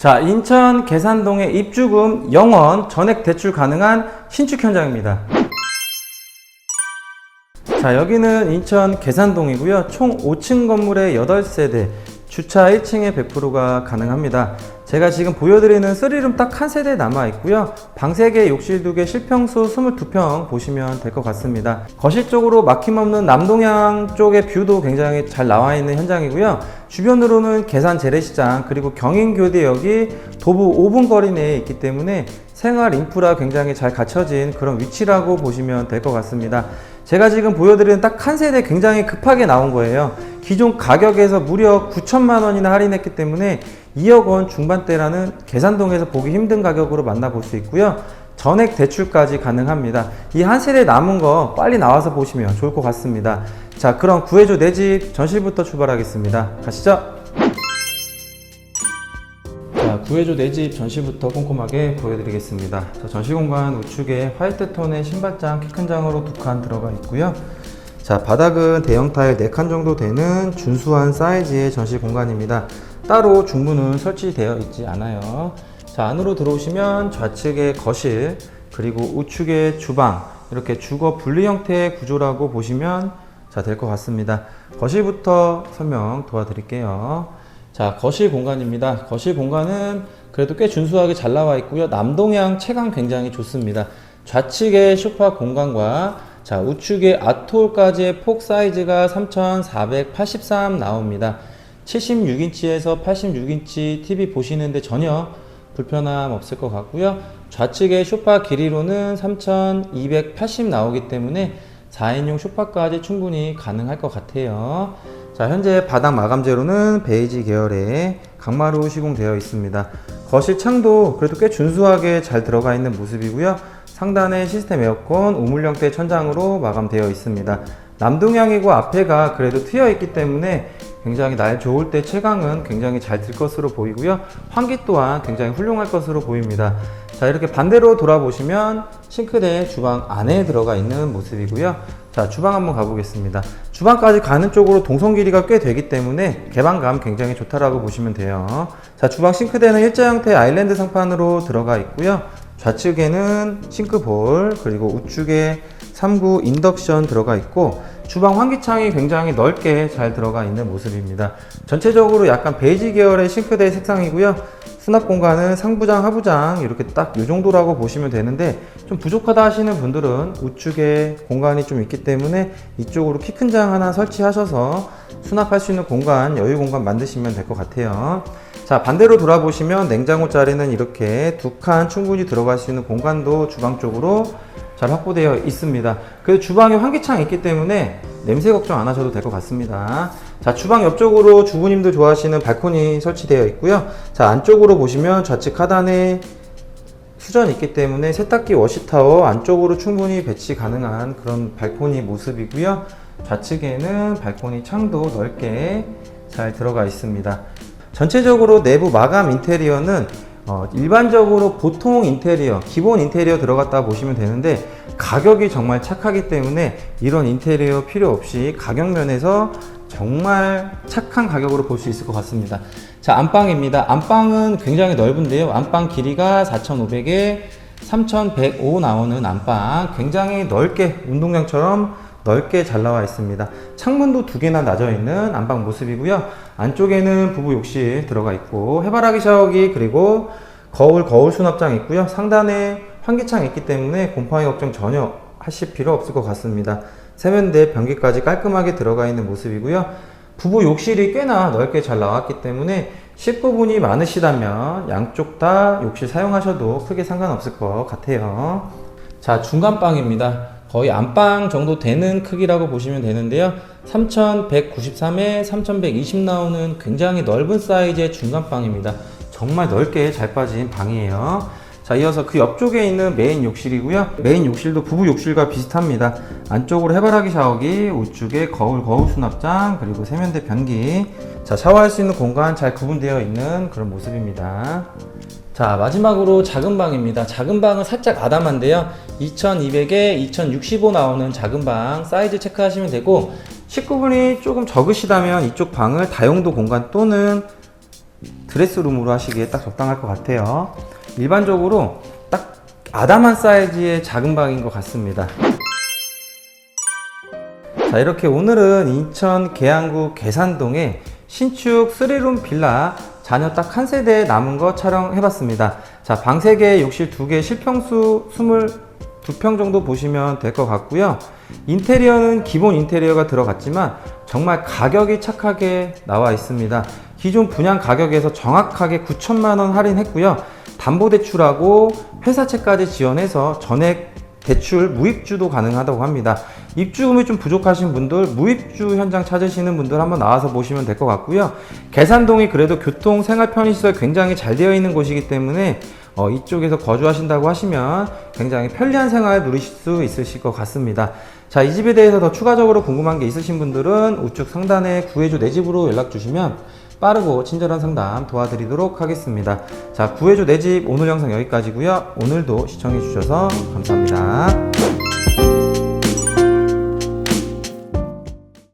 자, 인천 계산동의 입주금 0원 전액 대출 가능한 신축 현장입니다. 자, 여기는 인천 계산동이고요. 총 5층 건물의 8세대, 주차 1층에 100%가 가능합니다. 제가 지금 보여드리는 3룸 딱 한 세대 남아 있고요. 방 3개, 욕실 2개, 실평수 22평 보시면 될 것 같습니다. 거실 쪽으로 막힘없는 남동향 쪽의 뷰도 굉장히 잘 나와 있는 현장이고요. 주변으로는 계산 재래시장 그리고 경인교대역이 도보 5분 거리 내에 있기 때문에 생활 인프라 굉장히 잘 갖춰진 그런 위치라고 보시면 될 것 같습니다. 제가 지금 보여드리는 딱 한 세대 굉장히 급하게 나온 거예요. 기존 가격에서 무려 9천만 원이나 할인했기 때문에 2억 원 중반대라는 계산동에서 보기 힘든 가격으로 만나볼 수 있고요. 전액 대출까지 가능합니다. 이 한 세대 남은 거 빨리 나와서 보시면 좋을 것 같습니다. 자, 그럼 구해줘 내 집 전실부터 출발하겠습니다. 가시죠. 자, 구해줘 내 집 전시부터 꼼꼼하게 보여드리겠습니다. 자, 전시 공간 우측에 화이트 톤의 신발장 키 큰 장으로 두 칸 들어가 있고요. 자, 바닥은 대형 타일 4칸 정도 되는 준수한 사이즈의 전시 공간입니다. 따로 중문은 설치되어 있지 않아요. 자, 안으로 들어오시면 좌측에 거실, 그리고 우측에 주방, 이렇게 주거 분리 형태의 구조라고 보시면 자, 될 것 같습니다. 거실부터 설명 도와드릴게요. 자, 거실 공간입니다. 거실 공간은 그래도 꽤 준수하게 잘 나와 있고요. 남동향 채광 굉장히 좋습니다. 좌측의 소파 공간과 자, 우측의 아톨까지의 폭 사이즈가 3483 나옵니다. 76인치에서 86인치 TV 보시는데 전혀 불편함 없을 것 같고요. 좌측의 소파 길이로는 3280 나오기 때문에 4인용 소파까지 충분히 가능할 것 같아요. 자, 현재 바닥 마감 재료는 베이지 계열의 강마루 시공되어 있습니다. 거실 창도 그래도 꽤 준수하게 잘 들어가 있는 모습이고요. 상단에 시스템 에어컨 우물 형태 천장으로 마감되어 있습니다. 남동향이고 앞에가 그래도 트여 있기 때문에 굉장히 날 좋을 때 채광은 굉장히 잘 들 것으로 보이고요. 환기 또한 굉장히 훌륭할 것으로 보입니다. 자, 이렇게 반대로 돌아보시면 싱크대 주방 안에 들어가 있는 모습이고요. 자, 주방 한번 가보겠습니다. 주방까지 가는 쪽으로 동선 길이가 꽤 되기 때문에 개방감 굉장히 좋다라고 보시면 돼요. 자, 주방 싱크대는 일자 형태 아일랜드 상판으로 들어가 있고요. 좌측에는 싱크볼, 그리고 우측에 3구 인덕션 들어가 있고, 주방 환기창이 굉장히 넓게 잘 들어가 있는 모습입니다. 전체적으로 약간 베이지 계열의 싱크대 색상이고요. 수납 공간은 상부장, 하부장 이렇게 딱 이 정도라고 보시면 되는데 좀 부족하다 하시는 분들은 우측에 공간이 좀 있기 때문에 이쪽으로 키 큰 장 하나 설치하셔서 수납할 수 있는 공간, 여유 공간 만드시면 될 것 같아요. 자, 반대로 돌아보시면 냉장고 자리는 이렇게 두 칸 충분히 들어갈 수 있는 공간도 주방 쪽으로 잘 확보되어 있습니다. 그래서 주방에 환기창이 있기 때문에 냄새 걱정 안 하셔도 될 것 같습니다. 자, 주방 옆쪽으로 주부님들 좋아하시는 발코니 설치되어 있고요. 자, 안쪽으로 보시면 좌측 하단에 수전이 있기 때문에 세탁기 워시타워 안쪽으로 충분히 배치 가능한 그런 발코니 모습이고요. 좌측에는 발코니 창도 넓게 잘 들어가 있습니다. 전체적으로 내부 마감 인테리어는 어, 일반적으로 보통 인테리어, 기본 인테리어 들어갔다 보시면 되는데 가격이 정말 착하기 때문에 이런 인테리어 필요 없이 가격 면에서 정말 착한 가격으로 볼 수 있을 것 같습니다. 자, 안방입니다. 안방은 굉장히 넓은데요. 안방 길이가 4,500에 3,105 나오는 안방. 굉장히 넓게 운동장처럼 넓게 잘 나와 있습니다. 창문도 두 개나 나져 있는 안방 모습이고요. 안쪽에는 부부 욕실 들어가 있고 해바라기 샤워기 그리고 거울 거울 수납장 있고요. 상단에 환기창 있기 때문에 곰팡이 걱정 전혀 하실 필요 없을 것 같습니다. 세면대 변기까지 깔끔하게 들어가 있는 모습이고요. 부부 욕실이 꽤나 넓게 잘 나왔기 때문에 식구분이 많으시다면 양쪽 다 욕실 사용하셔도 크게 상관없을 것 같아요. 자, 중간방입니다. 거의 안방 정도 되는 크기라고 보시면 되는데요. 3193에 3120 나오는 굉장히 넓은 사이즈의 중간방입니다. 정말 넓게 잘 빠진 방이에요. 자, 이어서 그 옆쪽에 있는 메인 욕실이고요. 메인 욕실도 부부 욕실과 비슷합니다. 안쪽으로 해바라기 샤워기, 우측에 거울, 거울 수납장, 그리고 세면대 변기. 자, 샤워할 수 있는 공간 잘 구분되어 있는 그런 모습입니다. 자, 마지막으로 작은 방입니다. 작은 방은 살짝 아담한데요. 2200에 2065 나오는 작은 방 사이즈 체크하시면 되고, 식구분이 조금 적으시다면 이쪽 방을 다용도 공간 또는 드레스룸으로 하시기에 딱 적당할 것 같아요. 일반적으로 딱 아담한 사이즈의 작은 방인 것 같습니다. 자 이렇게 오늘은 인천 계양구 계산동에 신축 3룸 빌라 자녀 딱 한 세대 남은 거 촬영해봤습니다. 자 방 3개, 욕실 2개, 실평수 22평 정도 보시면 될 것 같고요. 인테리어는 기본 인테리어가 들어갔지만 정말 가격이 착하게 나와 있습니다. 기존 분양 가격에서 정확하게 9천만 원 할인했고요. 담보대출하고 회사채까지 지원해서 전액 대출 무입주도 가능하다고 합니다. 입주금이 좀 부족하신 분들, 무입주 현장 찾으시는 분들 한번 나와서 보시면 될 것 같고요. 계산동이 그래도 교통, 생활 편의시설 굉장히 잘 되어 있는 곳이기 때문에 어, 이쪽에서 거주하신다고 하시면 굉장히 편리한 생활 누리실 수 있으실 것 같습니다. 자, 이 집에 대해서 더 추가적으로 궁금한 게 있으신 분들은 우측 상단에 구해줘 내 집으로 연락 주시면 빠르고 친절한 상담 도와드리도록 하겠습니다. 자, 구해줘 내 집 오늘 영상 여기까지고요. 오늘도 시청해 주셔서 감사합니다.